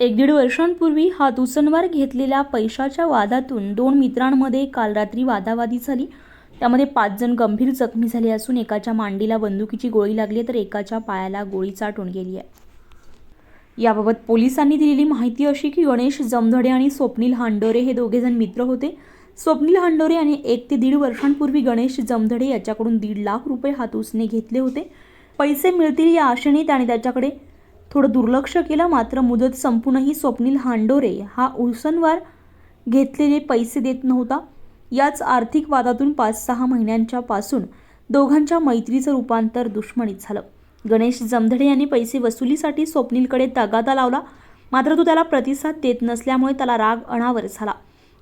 एक दीड वर्षांपूर्वी हातउसनवर घेतलेल्या पैशाच्या वादातून दोन मित्रांमध्ये काल रात्री वादावादी झाली. त्यामध्ये पाच जण गंभीर जखमी झाले असून एकाच्या मांडीला बंदुकीची गोळी लागली तर एकाच्या पायाला गोळी चाटून गेली आहे. याबाबत पोलिसांनी दिलेली माहिती अशी की गणेश जमधडे आणि स्वप्नील हांडोरे हे दोघेजण मित्र होते. स्वप्नील हांडोरे आणि एक ते दीड वर्षांपूर्वी गणेश जमधडे याच्याकडून दीड लाख रुपये हातूसने घेतले होते. पैसे मिळतील या आशेने त्याने त्याच्याकडे थोडं दुर्लक्ष केलं मात्र मुदत संपूनही स्वप्नील हांडोरे हा उसनवार घेतलेले पैसे देत नव्हता. याच आर्थिक वादातून पाच सहा महिन्यांच्या पासून दोघांच्या मैत्रीचं रूपांतर दुश्मनीत झालं. गणेश जमधडे यांनी पैसे वसुलीसाठी स्वप्नीलकडे तगादा लावला. मात्र तो त्याला प्रतिसाद देत नसल्यामुळे त्याला राग अनावर झाला.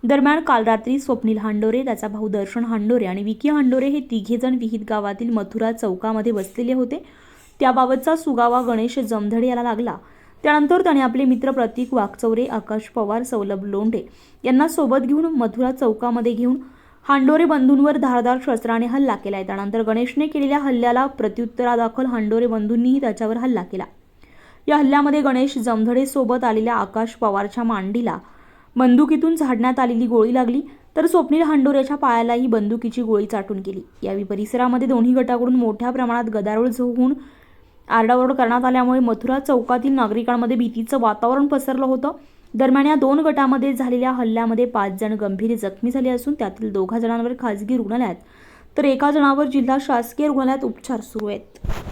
दरम्यान काल रात्री स्वप्नील हांडोरे त्याचा भाऊ दर्शन हांडोरे आणि विकी हांडोरे हे तिघेजण विहित गावातील मथुरा चौकामध्ये बसलेले होते. त्याबाबतचा सुगावा गणेश जमधडे याला लागला. त्यानंतर त्याने आपले मित्र प्रतीक वाकचौरे आकाश पवार सौलभ लोंढे यांना सोबत घेऊन मथुरा चौकामध्ये घेऊन हांडोरे बंधूंवर धारदार शस्त्राने हल्ला केलाय. त्यानंतर गणेशने केलेल्या हल्ल्याला प्रत्युत्तरादाखल हांडोरे बंधूंनीही त्याच्यावर हल्ला केला. या हल्ल्यामध्ये गणेश जमधडे सोबत आलेल्या आकाश पवारच्या मांडीला बंदुकीतून झाडण्यात आलेली गोळी लागली तर स्वप्नील हांडोऱ्याच्या पायालाही बंदुकीची गोळी चाटून गेली यावेळी परिसरामध्ये दोन्ही गटाकडून मोठ्या प्रमाणात गदारोळ होऊन आरडाओरड करण्यात आल्यामुळे मथुरा चौकातील नागरिकांमध्ये भीतीचं वातावरण पसरलं होतं. दरम्यान या दोन गटामध्ये झालेल्या हल्ल्यामध्ये पाच जण गंभीर जखमी झाले असून त्यातील दोघा जणांवर खासगी रुग्णालयात तर एका जणावर जिल्हा शासकीय रुग्णालयात उपचार सुरू आहेत.